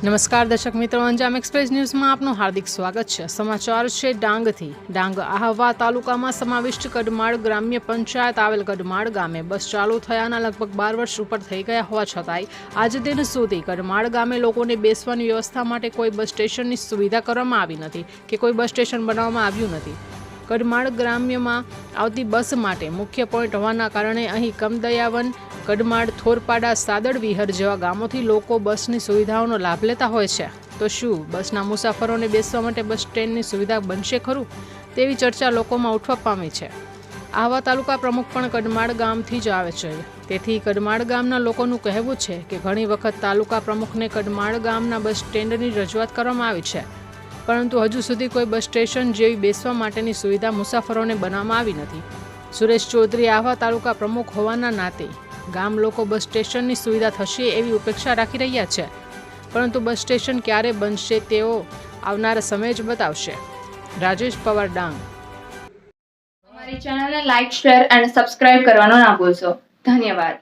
નમસ્કાર દર્શક મિત્રો, અંજામ એક્સપ્રેસ ન્યૂઝમાં આપનું હાર્દિક સ્વાગત છે. સમાચાર છે ડાંગથી. ડાંગ આહવા તાલુકામાં સમાવિષ્ટ કડમાળ ગ્રામ્ય પંચાયત આવેલ કડમાળ ગામે બસ ચાલુ થયાના લગભગ બાર વર્ષ ઉપર થઈ ગયા હોવા છતાંય આજ દિન સુધી કડમાળ ગામે લોકોને બેસવાની વ્યવસ્થા માટે કોઈ બસ સ્ટેશનની સુવિધા કરવામાં આવી નથી કે કોઈ બસ સ્ટેશન બનાવવામાં આવ્યું નથી. કડમાળ ગ્રામ્યમાં આવતી બસ માટે મુખ્ય પોઈન્ટ હોવાના કારણે અહીં કમદયાવન કડમાળ થોરપાડા સાદડ વિહર જેવા ગામોથી લોકો બસની સુવિધાઓનો લાભ લેતા હોય છે. તો શું બસના મુસાફરોને બેસવા માટે બસ સ્ટેન્ડની સુવિધા બનશે ખરું? તેવી ચર્ચા લોકોમાં ઉઠવા પામી છે. આહવા તાલુકા પ્રમુખ પણ કડમાળ ગામથી જ આવે છે. તેથી કડમાળ ગામના લોકોનું કહેવું છે કે ઘણી વખત તાલુકા પ્રમુખને કડમાળ ગામના બસ સ્ટેન્ડની રજૂઆત કરવામાં આવી છે. પરંતુ હજુ સુધી કોઈ બસ સ્ટેશન જેવી બેસવા માટેની સુવિધા મુસાફરોને બનાવવામાં આવી નથી. સુરેશ ચૌધરી આહવા તાલુકા પ્રમુખ હોવાના નાતે ગામ લોકો બસ સ્ટેશનની સુવિધા થશે એવી ઉપેક્ષા રાખી રહ્યા છે. પરંતુ બસ સ્ટેશન ક્યારે બનશે તેઓ આવનારા સમય જ બતાવશે. રાજેશ પવાર ડાંગ. અમારી ચેનલને લાઇક શેર અને સબસ્ક્રાઇબ કરવાનો ના ભૂલશો. ધન્યવાદ.